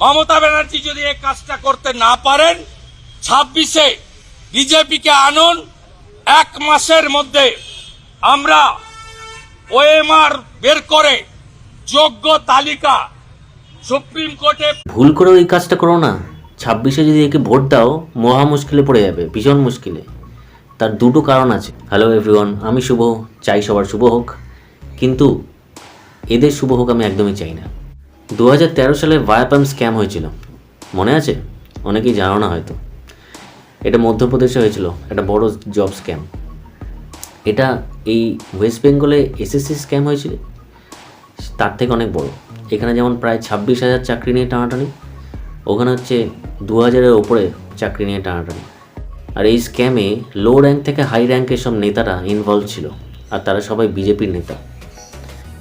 মমতা ব্যানার্জি যদি এই কাজটা করতে না পারেন, ছাব্বিশে বিজেপিকে আনুন, এক মাসের মধ্যে আমরা ওএমআর বের করে যোগ্য তালিকা সুপ্রিম কোর্টে ভুল করে ওই কাজটা করো না। ছাব্বিশে যদি একে ভোট দাও, মহা মুশকিলে পড়ে যাবে, ভীষণ মুশকিলে। তার দুটো কারণ আছে। হ্যালো এভরিওয়ান আমি শুভ, চাই সবার শুভ হোক। কিন্তু এদের শুভ হোক আমি একদমই চাই না। দু হাজার তেরো সালে ভায়াপাম স্ক্যাম হয়েছিল। মনে আছে? অনেকেই জানো না হয়তো। এটা মধ্যপ্রদেশে হয়েছিল। একটা বড় জব স্ক্যাম এটা এই ওয়েস্ট বেঙ্গলে এসএসসি স্ক্যাম হয়েছিল। তার থেকে অনেক বড়। এখানে যেমন প্রায় ছাব্বিশ হাজার চাকরি নিয়ে টানাটানি। ওখানে হচ্ছে দু হাজারের ওপরে চাকরি নিয়ে টানাটানি। আর এই স্ক্যামে লো র্যাঙ্ক থেকে হাই র্যাঙ্কের সব নেতারা ইনভলভ ছিল। আর তারা সবাই বিজেপির নেতা।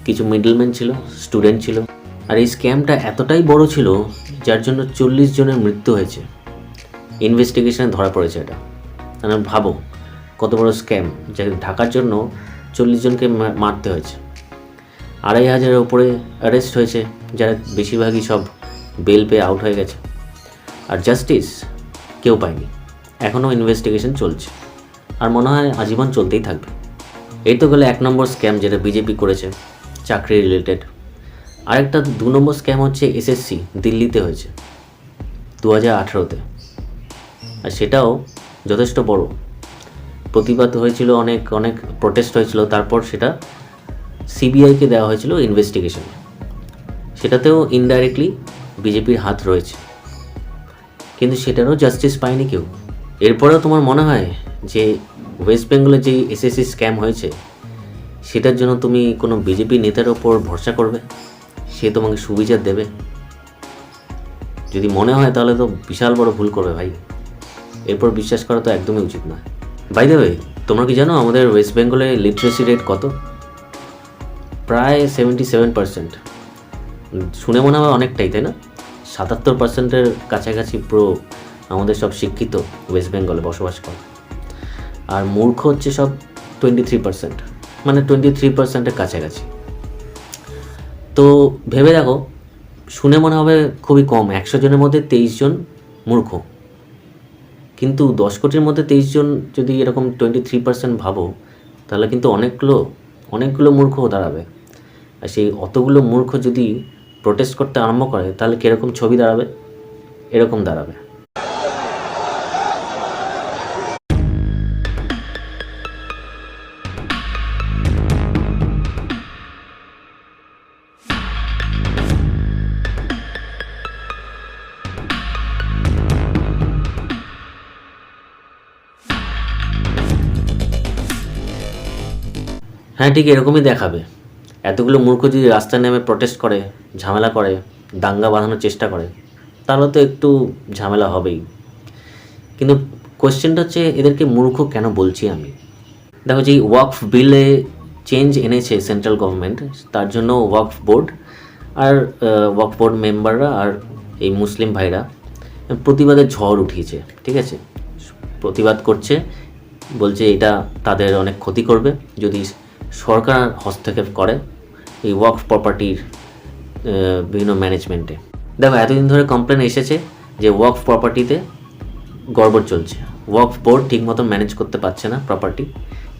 কিছু মিডলম্যান ছিল স্টুডেন্ট ছিল। আর এই স্ক্যামটা এতটাই বড় ছিল যার জন্য চল্লিশ জনের মৃত্যু হয়েছে। ইনভেস্টিগেশনে ধরা পড়েছে এটা। মানে ভাবো, কত বড় স্ক্যাম যা ঢাকার জন্য চল্লিশ জনকে মারতে হয়েছে। আড়াই হাজারের উপরে অ্যারেস্ট হয়েছে, যারা বেশিরভাগই সব বেল পেয়ে আউট হয়ে গেছে। আর জাস্টিস কেউ পায়নি। এখনও ইনভেস্টিগেশন চলছে। আর মনে হয় আজীবন চলতেই থাকবে। এই তো গেলে এক নম্বর স্ক্যাম যেটা বিজেপি করেছে, চাকরি রিলেটেড আরেকটা দু নম্বর স্ক্যাম হচ্ছে এসএসসি দিল্লিতে হয়েছে দু হাজার আঠেরোতে। আর সেটাও যথেষ্ট বড়। প্রতিবাদ হয়েছিল অনেক অনেক প্রোটেস্ট হয়েছিল, তারপর সেটা সিবিআইকে দেওয়া হয়েছিল ইনভেস্টিগেশন সেটাতেও ইনডাইরেক্টলি বিজেপির হাত রয়েছে। কিন্তু সেটারও জাস্টিস পায়নি কেউ। এরপরেও তোমার মনে হয় যে ওয়েস্ট বেঙ্গলে যে এসএসসি স্ক্যাম হয়েছে, সেটার জন্য তুমি কোনো বিজেপি নেতার ওপর ভরসা করবে? সে তোমাকে সুবিচার দেবে। যদি মনে হয় তাহলে তো বিশাল বড় ভুল করবে ভাই। এরপর বিশ্বাস করা তো একদমই উচিত নয়। বাই দেবে তোমরা কি জানো আমাদের ওয়েস্ট বেঙ্গলে লিটারেসি রেট কত? প্রায় সেভেন্টি সেভেন পার্সেন্ট শুনে মনে হয় অনেকটাই, তাই না? সাতাত্তর পার্সেন্টের কাছাকাছি পুরো আমাদের সব শিক্ষিত ওয়েস্ট বেঙ্গলে বসবাস করে। আর মূর্খ হচ্ছে সব টোয়েন্টি থ্রি পার্সেন্ট মানে টোয়েন্টি থ্রি পার্সেন্টের কাছাকাছি। তো ভেবে দেখো, শুনে মনে হবে খুবই কম, একশো জনের মধ্যে তেইশ জন মূর্খ। কিন্তু দশ কোটির মধ্যে তেইশ জন যদি এরকম টোয়েন্টি থ্রি পার্সেন্ট ভাবো, তাহলে কিন্তু অনেকগুলো অনেকগুলো মূর্খ দাঁড়াবে। আর সেই অতগুলো মূর্খ যদি প্রোটেস্ট করতে আরম্ভ করে, তাহলে কীরকম ছবি দাঁড়াবে? এরকম দাঁড়াবে। হ্যাঁ ঠিক এরকমই দেখাবে। এতগুলো মূর্খ যদি রাস্তায় নেমে প্রটেস্ট করে, ঝামেলা করে, দাঙ্গা বাঁধানোর চেষ্টা করে, তাহলে তো একটু ঝামেলা হবেই। কিন্তু কোয়েশ্চেনটা হচ্ছে, এদেরকে মূর্খ কেন বলছি আমি? দেখো যে ওয়াকফ বিলে চেঞ্জ এনেছে সেন্ট্রাল গভর্নমেন্ট তার জন্য ওয়াকফ বোর্ড আর ওয়াকফ বোর্ড মেম্বাররা আর এই মুসলিম ভাইরা প্রতিবাদের ঝড় উঠিয়েছে, ঠিক আছে? প্রতিবাদ করছে, বলছে এটা তাদের অনেক ক্ষতি করবে, যদি সরকার হস্তক্ষেপ করে এই ওয়ার্ক প্রপার্টির বিভিন্ন ম্যানেজমেন্টে দেখো, এতদিন ধরে কমপ্লেন এসেছে যে ওয়ার্ক প্রপার্টিতে গড়বড় চলছে। ওয়াকফ বোর্ড ঠিকমতো ম্যানেজ করতে পারছে না প্রপার্টি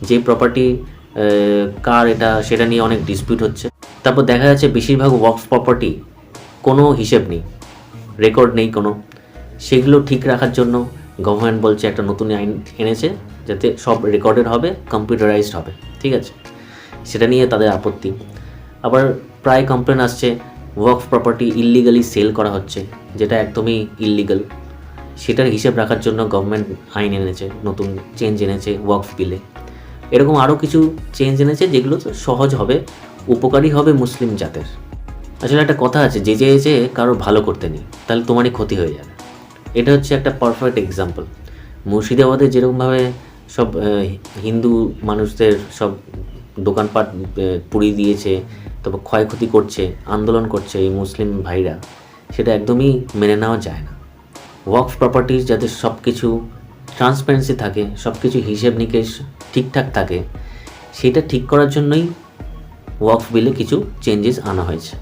যে প্রপার্টি কার এটা, সেটা নিয়ে অনেক ডিসপিউট হচ্ছে। তারপর দেখা যাচ্ছে বেশিরভাগ ওয়াকফ প্রপার্টি কোনো হিসেব নেই রেকর্ড নেই কোনো। সেগুলো ঠিক রাখার জন্য গভর্নমেন্ট বলছে একটা নতুন আইন এনেছে যাতে সব রেকর্ডেড হবে কম্পিউটারাইজড হবে। ঠিক আছে? সেটা নিয়ে তাদের আপত্তি। আবার প্রায় কমপ্লেন আসছে ওয়ার্ক প্রপার্টি ইললিগালি সেল করা হচ্ছে, যেটা একদমই ইললিগাল সেটার হিসেব রাখার জন্য গভর্নমেন্ট আইন এনেছে, নতুন চেঞ্জ এনেছে ওয়াকফ বিলে এরকম আরও কিছু চেঞ্জ এনেছে যেগুলো সহজ হবে, উপকারী হবে মুসলিম জাতের। আসলে একটা কথা আছে, যে যে যে কারও ভালো করতে নেই, তাহলে তোমারই ক্ষতি হয়ে যাবে। এটা হচ্ছে একটা পারফেক্ট এক্সাম্পল মুর্শিদাবাদে যেরকমভাবে সব হিন্দু মানুষদের সব দোকানপাট পুড়িয়ে দিয়েছে, তারপর ক্ষয়ক্ষতি করছে, আন্দোলন করছে এই মুসলিম ভাইরা, সেটা একদমই মেনে নেওয়া যায় না। ওয়াকফ প্রপার্টিজ যাতে সব কিছু ট্রান্সপারেন্সি থাকে সব কিছু হিসেব নিকেশ ঠিকঠাক থাকে, সেটা ঠিক করার জন্যই ওয়াকফ বিলে কিছু চেঞ্জেস আনা হয়েছে।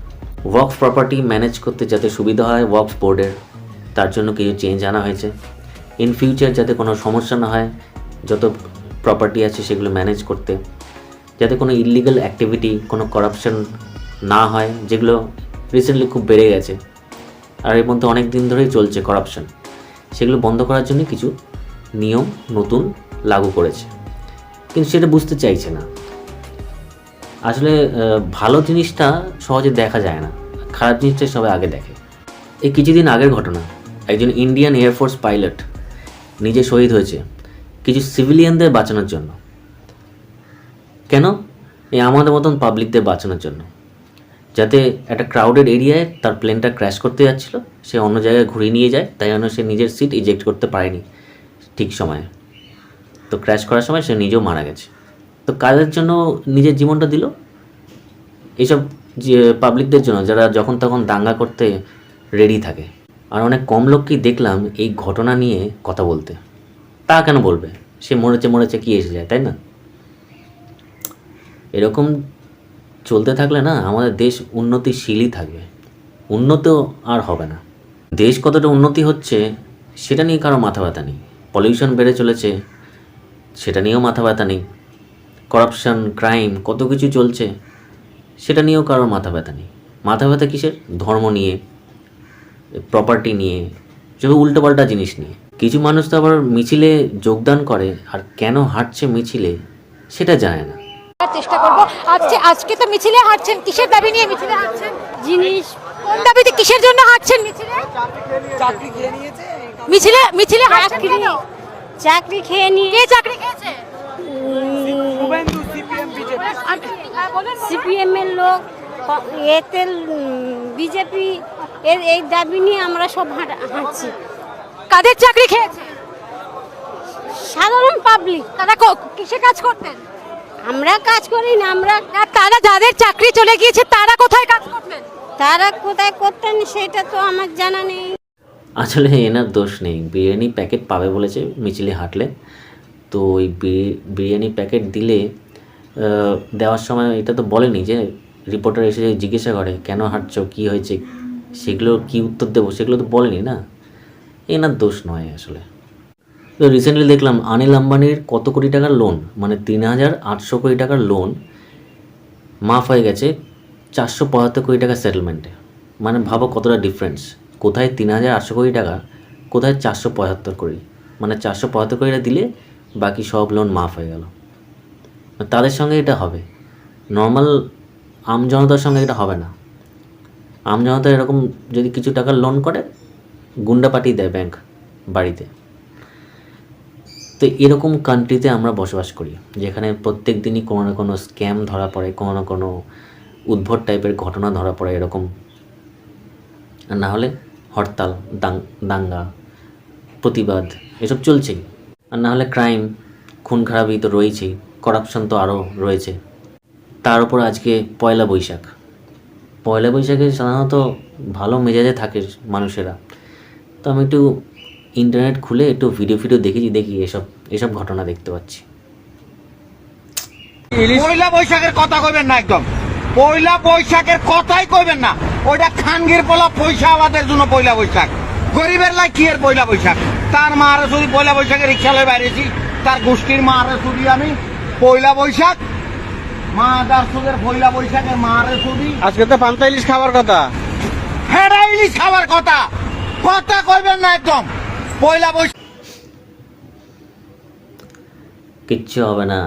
ওয়ার্ক প্রপার্টি ম্যানেজ করতে যাতে সুবিধা হয় ওয়ার্ক বোর্ডের তার জন্য কিছু চেঞ্জ আনা হয়েছে। ইন ফিউচার যাতে কোনো সমস্যা না হয়, যত প্রপার্টি আছে সেগুলো ম্যানেজ করতে। যাতে কোনো ইলিগাল অ্যাক্টিভিটি কোনো করাপশন না হয়, যেগুলো রিসেন্টলি খুব বেড়ে গেছে। আর এর মধ্যে অনেক দিন ধরেই চলছে করাপশন সেগুলো বন্ধ করার জন্য কিছু নিয়ম নতুন লাগু করেছে। কিন্তু সেটা বুঝতে চাইছে না। আসলে ভালো জিনিসটা সহজে দেখা যায় না। খারাপ জিনিসটাই সবাই আগে দেখে। এই কিছুদিন আগের ঘটনা, একজন ইন্ডিয়ান এয়ারফোর্স পাইলট নিজে শহীদ হয়েছে। কিছু সিভিলিয়ানদের বাঁচানোর জন্য। কেন? এই আমাদের মতন পাবলিকদের বাঁচানোর জন্য। যাতে একটা ক্রাউডেড এরিয়ায় তার প্লেনটা ক্র্যাশ করতে যাচ্ছিল, সে অন্য জায়গায় ঘুরিয়ে নিয়ে যায়, তাই জন্য সে নিজের সিট ইজেক্ট করতে পারেনি ঠিক সময়ে। তো ক্র্যাশ করার সময় সে নিজেও মারা গেছে। তো কাজের জন্য নিজের জীবনটা দিল? এইসব যে পাবলিকদের জন্য, যারা যখন তখন দাঙ্গা করতে রেডি থাকে। আর অনেক কম লোককেই দেখলাম এই ঘটনা নিয়ে কথা বলতে। তা কেন বলবে? সে মরেছে মরেছে কি এসে যায়, তাই না? এরকম চলতে থাকলে না আমাদের দেশ উন্নতিশীলই থাকবে। উন্নত আর হবে না। দেশ কতটা উন্নতি হচ্ছে সেটা নিয়ে কারও মাথা ব্যথা নেই। পলিউশন বেড়ে চলেছে সেটা নিয়েও মাথা ব্যথা নেই। করাপশন ক্রাইম কত কিছু চলছে সেটা নিয়েও কারোর মাথা ব্যথা নেই। মাথা ব্যথা কিসের? ধর্ম নিয়ে প্রপার্টি নিয়ে সব উল্টোপাল্টা জিনিস নিয়ে। কিছু মানুষ তো আবার মিছিলে যোগদান করে, আর কেন হাঁটছে মিছিলে সেটা জানে না। চেষ্টা করব। আজকে আজকে তো মিছিলে হাঁটছেন। কিসের দাবি নিয়ে মিছিলে হাঁটছেন? জিনিস কোন দাবিতে কিসের জন্য হাঁটছেন মিছিলে? মিছিলে মিছিলে হাঁটছেন চাকরি কেন? চাকরি খেয়ে নিয়ে কে চাকরি খেয়েছে? আমি- হ্যাঁ, বলুন, বলুন। সিপিএম এর লোক এতে বিজেপি এর এই দাবি নিয়ে আমরা সব হাঁটা- হাঁটছি। কাদের চাকরি খেয়েছে? সাধারণ পাবলিক তারা কিসে কাজ করতেন? আমরা কাজ করি না আমরা না তারা যাদের চাকরি চলে গিয়েছে তারা কোথায় কাজ করতেন? তারা কোথায় করতেন সেটা তো আমার জানা নেই। আসলে এনার দোষ নেই। বিরিয়ানি প্যাকেট পাবে বলেছে মিছিলে হাঁটলে তো ওই বিরিয়ানি প্যাকেট দিলে দেওয়ার সময় এটা তো বলেনি যে রিপোর্টার এসে জিজ্ঞাসা করে কেন হাঁটছো? কী হয়েছে? সেগুলো কি উত্তর দেবো? সেগুলো তো বলেনি না। এনার দোষ নয় আসলে। তো রিসেন্টলি দেখলাম আনিল আম্বানির কত কোটি টাকার লোন মানে তিন হাজার আটশো কোটি টাকার লোন মাফ হয়ে গেছে চারশো পঁয়াত্তর কোটি টাকা সেটেলমেন্টে মানে ভাবো কতটা ডিফারেন্স কোথায় তিন হাজার আটশো কোটি টাকা, কোথায় চারশো পঁয়াত্তর কোটি। মানে চারশো পঁয়াত্তর কোটিটা দিলে বাকি সব লোন মাফ হয়ে গেল। তাদের সঙ্গে এটা হবে। নর্মাল আম জনতার সঙ্গে এটা হবে না। আম জনতা এরকম যদি কিছু টাকার লোন করে, গুন্ডা পাঠিয়ে দেয় ব্যাংক বাড়িতে। তো এরকম কান্ট্রিতে আমরা বসবাস করি, যেখানে প্রত্যেক দিনই কোনো না কোনো স্ক্যাম ধরা পড়ে, কোনো না কোনো উদ্ভট টাইপের ঘটনা ধরা পড়ে এরকম। আর না হলে হরতাল দাঙ্গা, প্রতিবাদ, এসব চলছেই। আর না হলে ক্রাইম খুন খারাপই তো রয়েছেই করাপশন তো আরও রয়েছে। তার উপর আজকে পয়লা বৈশাখ। পয়লা বৈশাখে সাধারণত ভালো মেজাজে থাকে মানুষেরা। তো আমি একটু ইন্টারনেট খুলে একটু ভিডিও ফিডিও দেখেছি দেখি এসব এসব ঘটনা দেখতে পাচ্ছি। পয়লা বৈশাখের কথা কইবেন না একদম। পয়লা বৈশাখের কথাই কইবেন না। ওইটা খানগির পোলা পয়সা আমাদের জন্য পয়লা বৈশাখ। গরিবের লাই কি এর পয়লা বৈশাখ? তার মারে শুধু পয়লা বৈশাখে রিক্সা লয়ে বাইরেছি তার গোষ্ঠীর মারে শুধু আমি। পয়লা বৈশাখ মা দার সুদের পয়লা বৈশাখে মারে শুধু আজকে তো পান্তা ইলিশ খাবার কথা। হেডা ইলিশ খাবার কথা। কথা কইবেন না একদম। পয়লা বৈশাখ। কিচ্ছু হবে না।